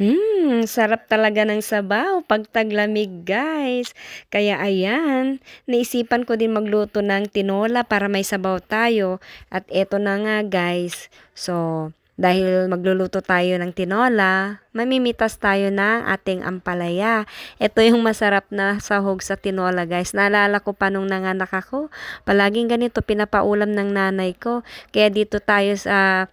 Hmm, sarap talaga ng sabaw 'pag taglamig, guys. Kaya ayan, naisipan ko din magluto ng tinola para may sabaw tayo. At eto na nga, guys. So, dahil magluluto tayo ng tinola, mamimitas tayo ng ating ampalaya. Ito yung masarap na sahog sa tinola, guys. Naalala ko pa nung nanganak ako, palaging ganito pinapaulam ng nanay ko. Kaya dito tayo sa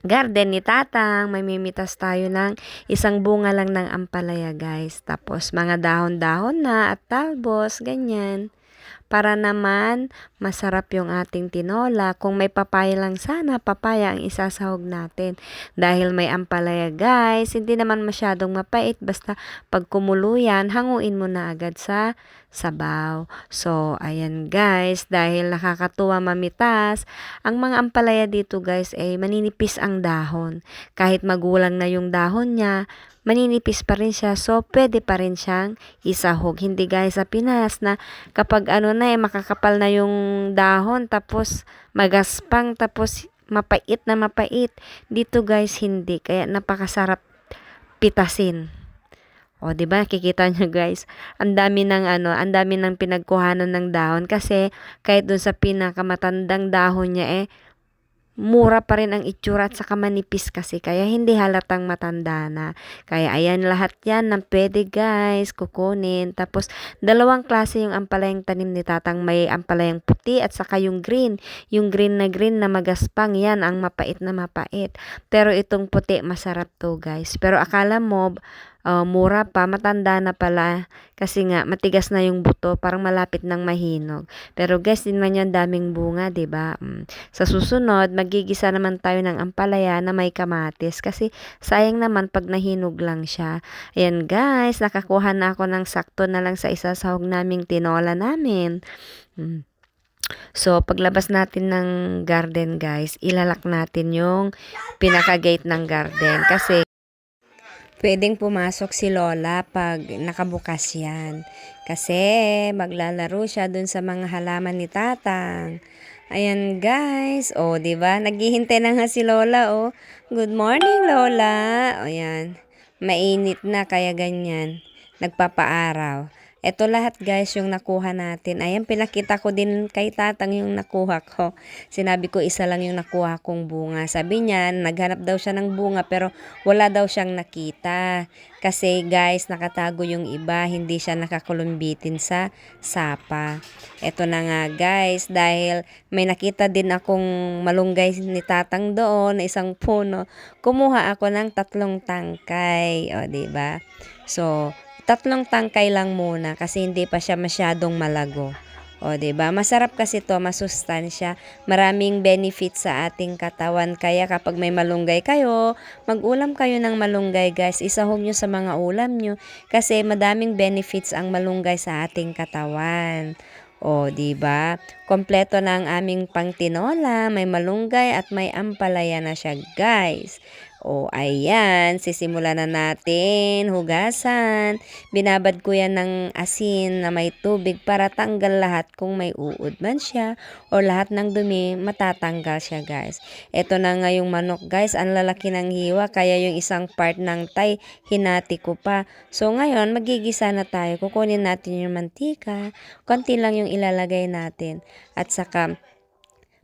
garden ni Tatang, mamimitas tayo ng isang bunga lang ng ampalaya guys. Tapos mga dahon-dahon na at talbos, ganyan. Para naman masarap yung ating tinola. Kung may papaya lang sana, papaya ang isasahog natin. Dahil may ampalaya guys, hindi naman masyadong mapait. Basta pag kumulo yan, hanguin mo na agad sa sabaw. So, ayan guys, dahil nakakatuwa mamitas, ang mga ampalaya dito guys ay maninipis ang dahon. Kahit magulang na yung dahon niya, maninipis pa rin siya. So, pwede pa rin siyang isahog. Hindi guys sa Pinas na kapag ano na eh, makakapal na yung dahon tapos magaspang tapos mapait na mapait. Dito guys hindi. Kaya napakasarap pitasin. O, di ba? Kikita nyo guys, ang dami ng ano, ang dami ng pinagkuhanan ng dahon kasi kahit dun sa pinakamatandang dahon niya eh mura pa rin ang itsura at saka manipis kasi kaya hindi halatang matanda na. Kaya ayan lahat yan ng pwede guys kukunin. Tapos dalawang klase yung ampalayang tanim ni tatang may ampalayang puti at saka yung green. Yung green na green na magaspang yan ang mapait na mapait. Pero itong puti masarap to guys. Pero akala mo uh, mura pa, matanda na pala kasi nga matigas na yung buto, parang malapit nang mahinog. Pero guys, din man yan daming bunga, 'di ba? Mm. Sa susunod, magigisa naman tayo ng ampalaya na may kamatis kasi sayang naman pag nahinog lang siya. Ayan guys, nakakuha na ako ng sakto na lang sa isa sahog naming tinola namin. Mm. So, paglabas natin ng garden guys, ilalak natin yung pinaka-gate ng garden kasi pwedeng pumasok si Lola pag nakabukas yan. Kasi maglalaro siya dun sa mga halaman ni Tatang. Ayan guys, o oh, ba? Naghihintay na nga si Lola oh. Good morning Lola. O yan. Mainit na kaya ganyan. Nagpapaaraw. Ito lahat guys yung nakuha natin. Ayan, pinakita ko din kay tatang yung nakuha ko. Sinabi ko isa lang yung nakuha kong bunga. Sabi niya, naghanap daw siya ng bunga pero wala daw siyang nakita. Kasi guys, nakatago yung iba. Hindi siya nakakulumbitin sa sapa. Ito na nga guys, dahil may nakita din akong malunggay ni tatang doon na isang puno. Kumuha ako ng tatlong tangkay. O, ba diba? So, tatlong tangkay lang muna kasi hindi pa siya masyadong malago. O, ba diba? Masarap kasi to, masustansya. Maraming benefits sa ating katawan. Kaya kapag may malunggay kayo, mag-ulam kayo ng malunggay, guys. Isahog nyo sa mga ulam nyo. Kasi madaming benefits ang malunggay sa ating katawan. O, di ba? Kompleto na ang aming pangtinola, may malunggay at may ampalaya na siya, guys. O, ayan, sisimulan na natin hugasan. Binabad ko yan ng asin na may tubig para tanggal lahat kung may uod man siya o lahat ng dumi, matatanggal siya, guys. Ito na nga yung manok, guys. Ang lalaki ng hiwa, kaya yung isang part ng tay, hinati ko pa. So, ngayon, magigisa na tayo. Kukunin natin yung mantika. Konti lang yung ilalagay natin. At saka,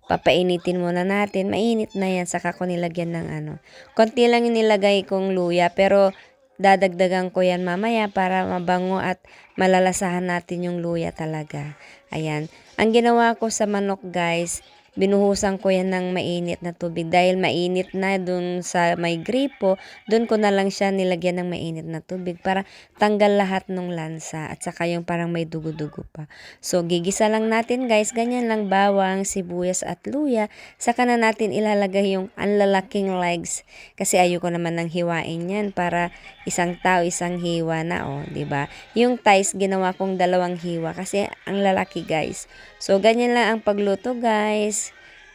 Papainitin muna natin. Mainit na yan. Saka ko nilagyan ng ano. Konti lang yung nilagay kong luya. Pero dadagdagan ko yan mamaya para mabango at malalasahan natin yung luya talaga. Ayan. Ang ginawa ko sa manok guys, binuhusan ko yan ng mainit na tubig. Dahil mainit na dun sa may gripo, dun ko na lang siya nilagyan ng mainit na tubig para tanggal lahat ng lansa at saka yung parang may dugo-dugo pa. So, gigisa lang natin guys, ganyan lang bawang, sibuyas at luya. Saka na natin ilalagay yung anlalaking legs kasi ayoko naman ng hiwain yan para isang tao, isang hiwa na, oh, ba diba? Yung thighs, ginawa kong dalawang hiwa kasi ang lalaki guys. So, ganyan lang ang pagluto guys.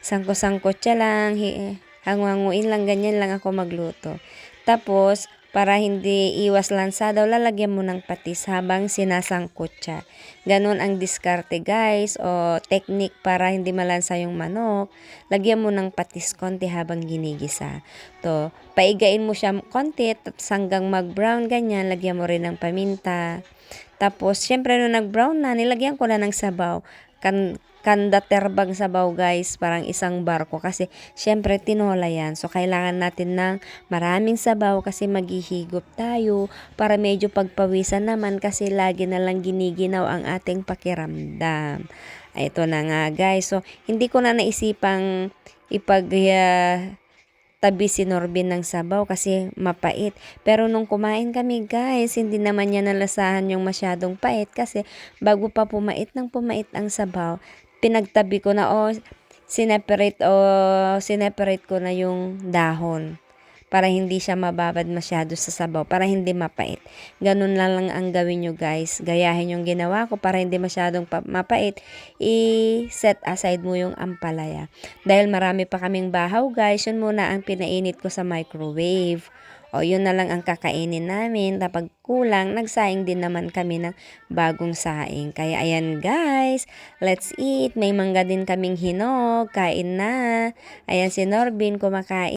Sangko-sangkot siya lang. Hangwanguin lang, ganyan lang ako magluto. Tapos, para hindi iwas lansa daw, lalagyan mo ng patis habang sinasangkot siya. Ganon ang diskarte guys o technique para hindi malansa yung manok. Lagyan mo ng patis konti habang ginigisa. To, paigain mo siya konti tapos hanggang mag-brown ganyan, lagyan mo rin ng paminta. Tapos, syempre nung nag-brown na, nilagyan ko na ng sabaw. Kan kanda terbang sabaw guys, parang isang barko kasi syempre tinola yan. So kailangan natin ng maraming sabaw kasi maghihigop tayo para medyo pagpawisan naman kasi lagi na lang giniginaw ang ating pakiramdam. Ay, Ito na nga guys. So hindi ko na naisipang ipag ah, tabi si Norbin ng sabaw kasi mapait. Pero nung kumain kami guys, hindi naman niya nalasahan yung masyadong pait kasi bago pa pumait ng pumait ang sabaw, pinagtabi ko na o sineperate o sineperate ko na yung dahon para hindi siya mababad masyado sa sabaw, para hindi mapait. Ganun lang lang ang gawin nyo guys. Gayahin yung ginawa ko para hindi masyadong pa- mapait. I-set aside mo yung ampalaya. Dahil marami pa kaming bahaw guys, yun muna ang pinainit ko sa microwave. O yun na lang ang kakainin namin. Kapag kulang, nagsaing din naman kami ng bagong saing. Kaya ayan guys, let's eat. May mangga din kaming hinog. Kain na. Ayan si Norbin kumakain.